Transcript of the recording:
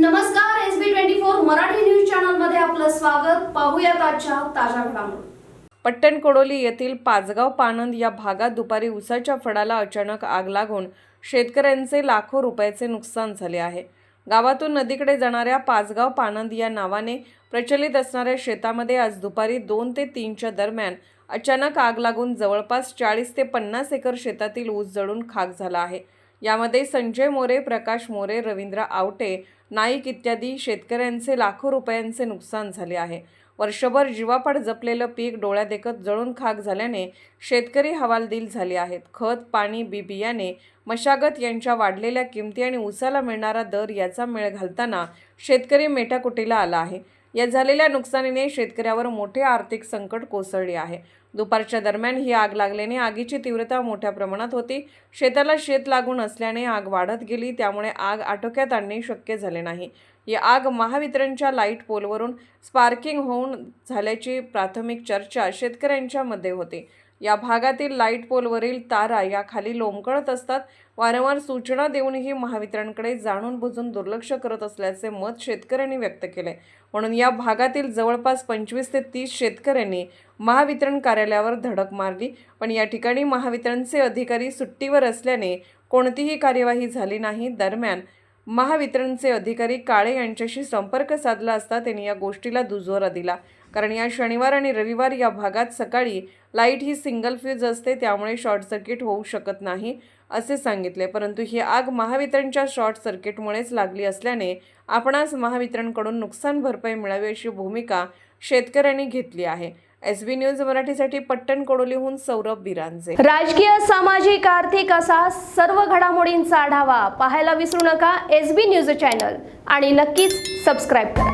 नमस्कार S B twenty four Marathi news चॅनलमध्ये आपलं स्वागत. पाहूया आजच्या ताज्या घडामोडी. पट्टण कोडोली येथील पाचगाव पानंद या भागात दुपारी उसाच्या फडाला अचानक आग लागून शेतकऱ्यांचे लाखो रुपयाचे नुकसान झाले आहे. गावातून नदीकडे जाणाऱ्या पाचगाव पानंद या नावाने प्रचलित असणाऱ्या शेतामध्ये आज दुपारी दोन ते तीनच्या दरम्यान अचानक आग लागून जवळपास चाळीस ते पन्नास एकर शेतातील ऊस जळून खाक झाला आहे. यामध्ये संजय मोरे प्रकाश मोरे रवींद्र आवटे नाईक इत्यादी शेतकऱ्यांचे लाखो रुपयांचे नुकसान झाले आहे. वर्षभर जीवापाड जपलेलं पीक डोळ्यादेखत जळून खाक झाल्याने शेतकरी हवालदिल झाले आहेत. खत पाणी बी बियाणे मशागत यांच्या वाढलेल्या किमती आणि उसाला मिळणारा दर याचा मेळ घालताना शेतकरी मेटाकुटीला आला आहे. या झालेल्या नुकसानीने शेतकऱ्यावर मोठे आर्थिक संकट कोसळले आहे. दुपारच्या दरम्यान ही आग लागल्याने आगीची तीव्रता मोठ्या प्रमाणात होती. शेताला शेत लागून असल्याने आग वाढत गेली त्यामुळे आग आटोक्यात आणणे शक्य झाले नाही. ही आग महावितरणच्या लाइट पोलवरून स्पार्किंग होऊन झाल्याची प्राथमिक चर्चा शेतकऱ्यांच्या मध्ये होती. या भागातील लाइट पोलवरील तारा या खाली लोंबकळत असतात. वारंवार सूचना देऊनही महावितरणकडे जाणून बुजून दुर्लक्ष करत असल्याचे मत शेतकऱ्यांनी व्यक्त केले. म्हणून या भागातील जवळपास पंचवीस ते तीस शेतकऱ्यांनी महावितरण कार्यालयावर धडक मारली. पण या ठिकाणी महावितरणचे अधिकारी सुट्टीवर असल्याने कोणतीही कार्यवाही झाली नाही. दरम्यान महावितरणचे अधिकारी काळे यांच्याशी संपर्क साधला असता त्यांनी या गोष्टीला दुजोरा दिला. कारण या शनिवार आणि रविवार या भागात सकाळी लाइट ही सिंगल फ्यूज असते त्यामुळे शॉर्ट सर्किट होऊ शकत नाही असे सांगितले. परंतु ही आग महावितरणच्या शॉर्ट सर्किटमुळेच लागली असल्याने आपणास महावितरणकडून नुकसान भरपाई मिळावी अशी भूमिका शेतकऱ्यांनी घेतली आहे. एस बी न्यूज मराठीसाठी पट्टण कोडोलीहून सौरभ बिरांजे. राजकीय सामाजिक आर्थिक असा सर्व घडामोडींचा आढावा पाहायला विसरू नका एस बी न्यूज चॅनल. आणि नक्कीच सबस्क्राईब करा.